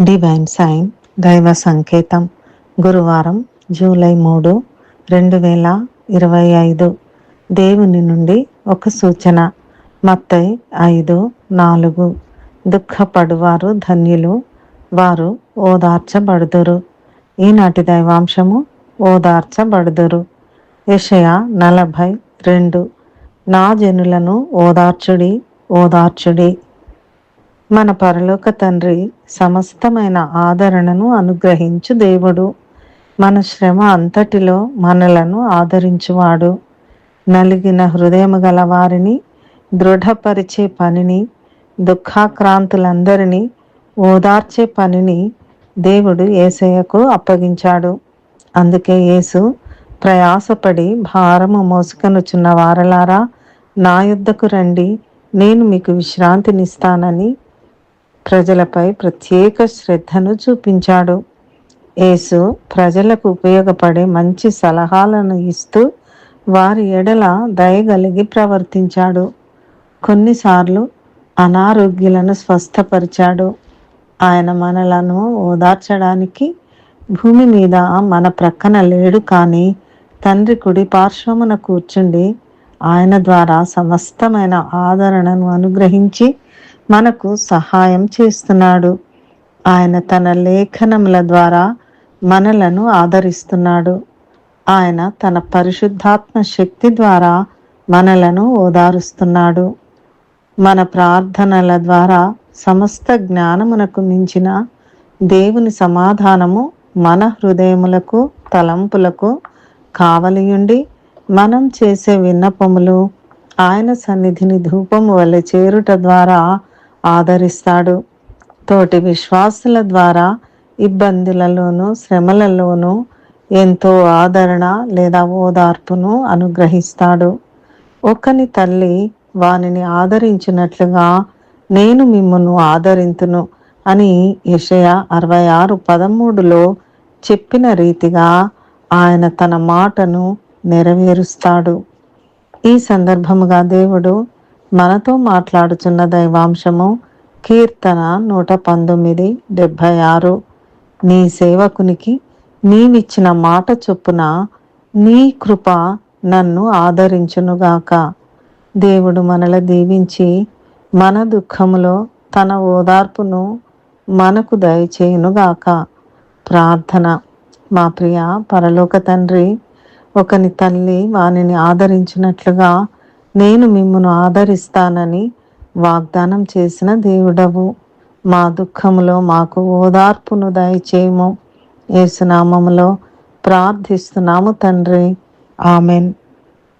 Divine sign దైవ సంకేతం గురువారం జూలై మూడు రెండు వేల ఇరవై ఐదు. దేవుని నుండి ఒక సూచన. మత్తై ఐదు నాలుగు. దుఃఖపడువారు ధన్యులు వారు ఓదార్చబడుదురు. ఈనాటి దైవాంశము ఓదార్చబడుదురు. యషయ నలభై రెండు. నా జనులను ఓదార్చుడి ఓదార్చుడి. మన పరలోక తండ్రి సమస్తమైన ఆదరణను అనుగ్రహించు దేవుడు. మన శ్రమ అంతటిలో మనలను ఆదరించువాడు. నలిగిన హృదయము గల వారిని దృఢపరిచే పనిని దుఃఖాక్రాంతులందరినీ ఓదార్చే పనిని దేవుడు ఏసయ్యకు అప్పగించాడు. అందుకే యేసు ప్రయాసపడి భారము మోసుకొనుచున్న వారలారా నా యుద్ధకు రండి నేను మీకు విశ్రాంతినిస్తానని ప్రజలపై ప్రత్యేక శ్రద్ధను చూపించాడు. యేసు ప్రజలకు ఉపయోగపడే మంచి సలహాలను ఇస్తూ వారి ఎడల దయగలిగి ప్రవర్తించాడు. కొన్నిసార్లు అనారోగ్యులను స్వస్థపరిచాడు. ఆయన మనలను ఓదార్చడానికి భూమి మీద మన ప్రక్కన లేడు కానీ తండ్రి కుడి పార్శ్వమున కూర్చుండి ఆయన ద్వారా సమస్తమైన ఆదరణను అనుగ్రహించి మనకు సహాయం చేస్తున్నాడు. ఆయన తన లేఖనముల ద్వారా మనలను ఆదరిస్తున్నాడు. ఆయన తన పరిశుద్ధాత్మ శక్తి ద్వారా మనలను ఓదారుస్తున్నాడు. మన ప్రార్థనల ద్వారా సమస్త జ్ఞానమునకు మించిన దేవుని సమాధానము మన హృదయములకు తలంపులకు కావలియుండి మనం చేసే విన్నపములు ఆయన సన్నిధిని ధూపము వల్ల చేరుట ద్వారా ఆదరిస్తాడు. తోటి విశ్వాసుల ద్వారా ఇబ్బందులలోనూ శ్రమలలోనూ ఎంతో ఆదరణ లేదా ఓదార్పును అనుగ్రహిస్తాడు. ఒకని తల్లి వానిని ఆదరించినట్లుగా నేను మిమ్మను ఆదరింతును అని యషయ అరవై ఆరు పదమూడులో చెప్పిన రీతిగా ఆయన తన మాటను నెరవేరుస్తాడు. ఈ సందర్భముగా దేవుడు మనతో మాట్లాడుచున్న దైవాంశము కీర్తన నూట పంతొమ్మిది డెబ్భై ఆరు. నీ సేవకునికి నీవిచ్చిన మాట చొప్పున నీ కృప నన్ను ఆదరించునుగాక. దేవుడు మనల దీవించి మన దుఃఖములో తన ఓదార్పును మనకు దయచేయునుగాక. ప్రార్థన. మా ప్రియ పరలోక తండ్రి ఒకని తల్లి వానిని ఆదరించినట్లుగా నేను మిమ్మను ఆదరిస్తానని వాగ్దానం చేసిన దేవుడవు. మా దుఃఖములో మాకు ఓదార్పును దయచేయము. ఏసునామములో ప్రార్థిస్తున్నాము తండ్రి. ఆమెన్.